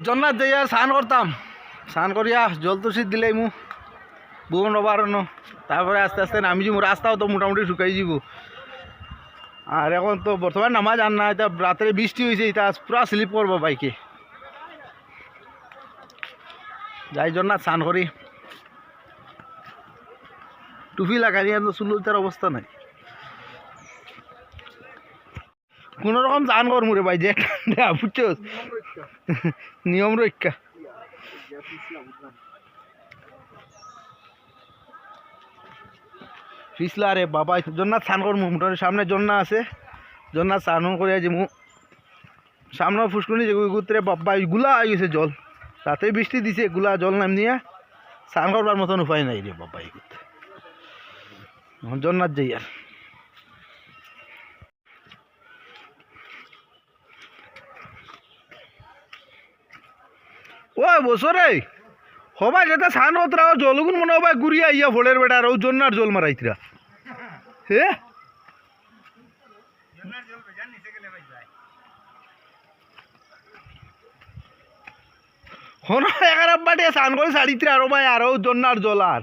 জন্নাথ যাইয়া স্নান করতাম। স্নান করিয়া জল তুষি দিলেই মু বুন নবারণ তারপরে আস্তে আস্তে নামি যাব রাস্তাও তো মোটামুটি শুকাই যাব আর এখন তো বর্তমান নামাজ আন না এটা রাত্রে বৃষ্টি হয়েছে এটা পুরা স্লিপ করব বাইকে। যাই জন্নাথ স্নান করি। টুপি লাগাই তো চুলতার অবস্থা নাই। কোনো রকম চান কর মুরে ভাই, যে বুঝছোস? নিয়ম রক্ষা। পিছলা রে বাবা জন্নাথ স্নান করমু, মোটামুটি সামনে জন্না আছে। জন্নাথ স্নান করে যে মু সামনে ফুসকুনি গুতরে বাবা গুলা হয়ে গেছে জল। রাতে বৃষ্টি দিছে, গুলা জল নাম নিয়ে স্নান করবার মতন উপায় নাই রে বাবা এগুত জন্নাথ যাই আর। ও, বসরে। হবাই যেটা সান হতরা জলগুন মনে হবাই ঘুরিয়া ইয়া ভোলের বেটা আর ও জন্নার জল মারাইতরা। হে? হন, এগারো বাটে স্নান করে সাড়িত্রে আরও ভাই, আরও জন্নার জল আর।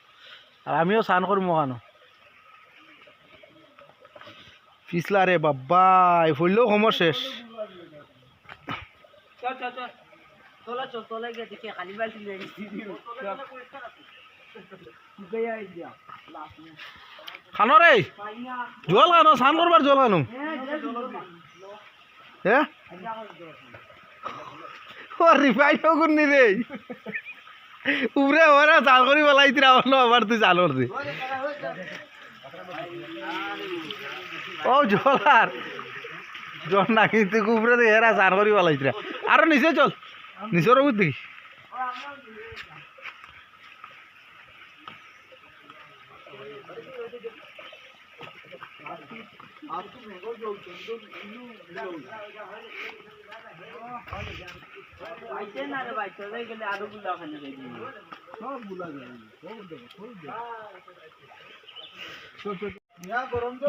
আর আমিও স্নান করব ওখানো পিছলা রে বাবা ফুললেও সময় শেষ। খানো রে। জল খানো স্নান করবার জল খানো হ্যাঁ ও রিফাইন করনি রে। উপরে ওরা চাল করি পেলাই তিরা অন্য আবার তুই চাল করছি ও জল আর জল না কিন্তু উপরে তো এরা চাল করি পেলাই তিরা আরও নিচে চল, নিচের উপর দেখি। আইতে না রে ভাই চলে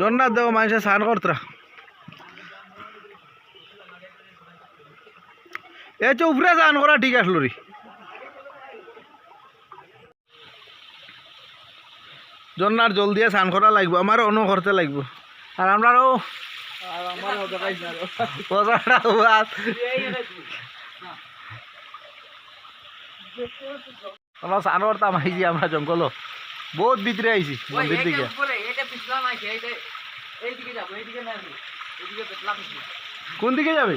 জন্নাথ দেব, মানুষে স্নান করতরা। এ চো, উপরে স্নান করা ঠিক আসলো রে। জন্নার জল দিয়ে স্নান করা লাগবে আমার অন্য করতে লাগবে। আর আমরাও আমার স্নান করতাম আইছি জঙ্গল বহুত ভিতরে আইছি মন্দির দিকে। কোন দিকে পিছলা নাই এইটা এইদিকে যাব এইদিকে না এইদিকে পেটলা পিছলা কোন দিকে যাবে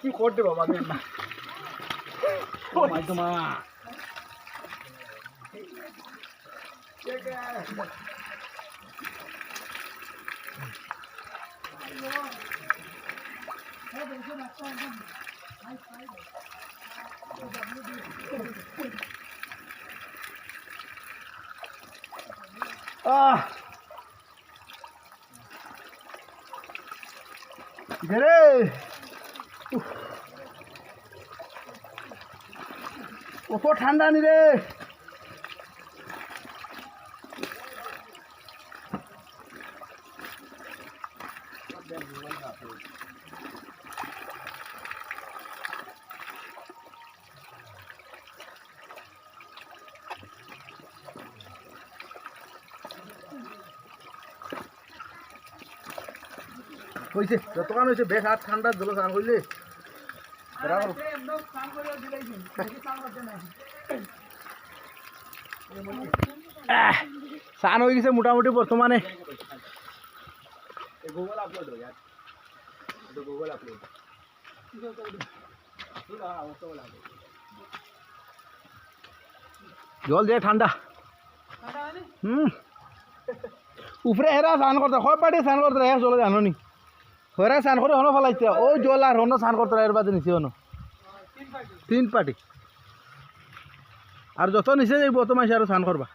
কি করতে বাবা না তোমা আহ রে ওপর ঠান্ডা নি রে। হয়েছে যতক্ষণ হয়েছে বেশ হাত ঠান্ডা জল স্নান করলে স্নান হয়ে গেছে মোটামুটি বর্তমানে গুগল আপলোড গুগল আপলোড জল দিয়ে ঠান্ডা হুম উপরে হেরা স্নান করতে হয় পাটি স্নান করতে চলে জানো নি হেরা স্নান করে হনো ফেলাইছে ওই জল আর হনো স্নান করতে এর বাদে নিচে হনো তিন পাটি। আর যত নিচে যাইব অত মাসে আর স্নান করবা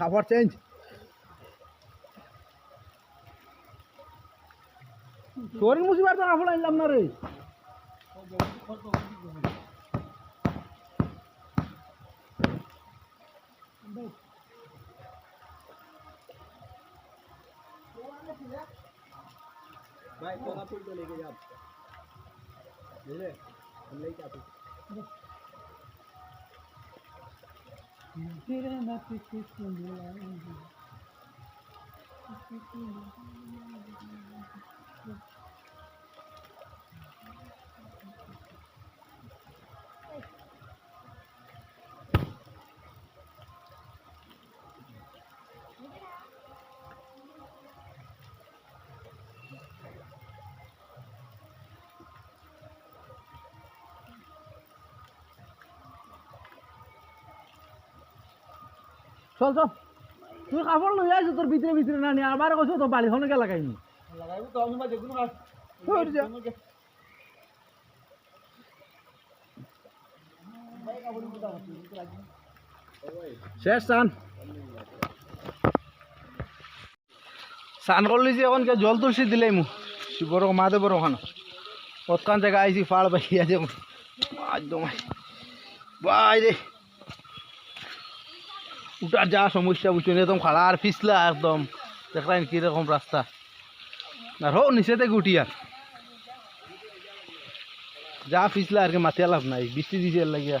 খাবার চেঞ্জ শরীর মুসিবার তো কাপড় আনলাম না রে भाई कोका फूल तो लेके जा बुझले हम लेके आते চল চল। তুই কাপড় লই আইছো তোর ভিতরে ভিতরে না নি। আবার কইছো তো বালিখনকে লাগাইনি লাগাইবো তো আমি মা শেষ চান। চান করলি যে এখন জল তুলসী দিলেই মু শিবর মাধবর ওখানে কতক্ষণ জায়গা আইছি ফাড় বাইয়া যে একদম বাই রে উঠার যা সমস্যা বুঝছ একদম খাড়া আর পিছলা একদম। দেখলেন কীরকম রাস্তা আর হো নিচে থেকে উঠি আর যা পিছলা আর কি মাথিয়া লাভ নাই, বৃষ্টি দিছে লাগিয়া।